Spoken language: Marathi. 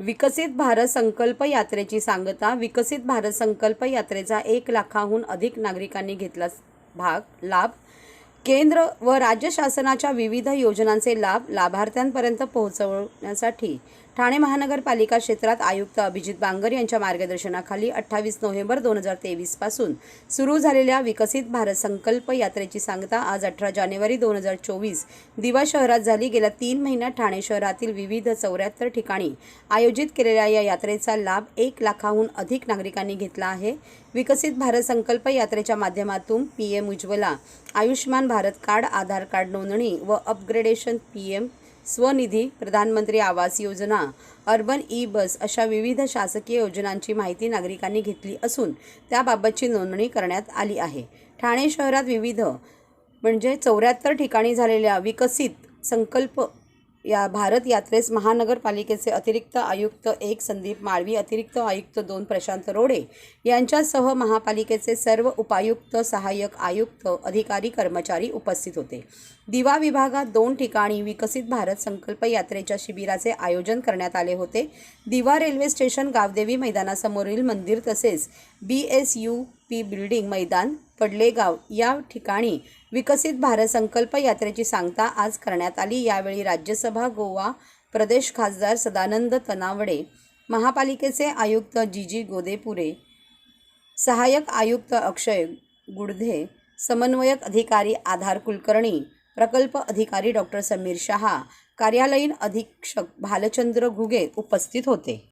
विकसित भारत संकल्प यात्रेची सांगता विकसित भारत संकल्प यात्रेचा एक लाखाहून अधिक नागरिकांनी घेतला भाग लाभ. केंद्र व राज्य शासनाच्या विविध योजनांचे लाभ लाभार्थ्यांपर्यंत पोहोचवण्यासाठी ठाणे महानगरपालिका क्षेत्रात आयुक्त अभिजित बांगर यांच्या मार्गदर्शनाखाली अठ्ठावीस नोव्हेंबर दोन हजार तेवीसपासून सुरू झालेल्या विकसित भारत संकल्प यात्रेची सांगता आज अठरा जानेवारी दोन हजार चोवीस दिवा शहरात झाली. गेल्या तीन महिन्यात ठाणे शहरातील विविध चौऱ्याहत्तर ठिकाणी आयोजित केलेल्या या यात्रेचा लाभ एक लाखाहून अधिक नागरिकांनी घेतला आहे. विकसित भारत संकल्प यात्रेच्या माध्यमातून P M Ujjwala Ayushman Bharat card Aadhaar card नोंदणी व अपग्रेडेशन पी एम स्वनिधी प्रधानमंत्री आवास योजना अर्बन ई बस अशा विविध शासकीय योजनांची माहिती नागरिकांनी घेतली असून त्याबाबतची नोंदणी करण्यात आली आहे. ठाणे शहरात विविध म्हणजे चौऱ्याहत्तर ठिकाणी झालेल्या विकसित संकल्प या भारत यात्रेस महानगरपालिकेचे अतिरिक्त आयुक्त एक संदीप माळवी अतिरिक्त आयुक्त दोन प्रशांत रोडे यांच्यासह महापालिकेचे सर्व उपायुक्त सहाय्यक आयुक्त अधिकारी कर्मचारी उपस्थित होते. दिवा विभागात दोन ठिकाणी विकसित भारत संकल्प यात्रेच्या शिबिराचे आयोजन करण्यात आले होते. दिवा रेल्वे स्टेशन गावदेवी मैदानासमोरील मंदिर तसेच B S U P building मैदान पडलेगाव या ठिकाणी विकसित भारत संकल्प यात्रेची सांगता आज करण्यात आली. यावेळी राज्यसभा गोवा प्रदेश खासदार सदानंद तनावडे महापालिकेचे आयुक्त जी जी गोदेपुरे सहाय्यक आयुक्त अक्षय गुडधे समन्वयक अधिकारी आधार कुलकर्णी प्रकल्प अधिकारी डॉक्टर समीर शहा कार्यालयीन अधीक्षक भालचंद्र घुगे उपस्थित होते.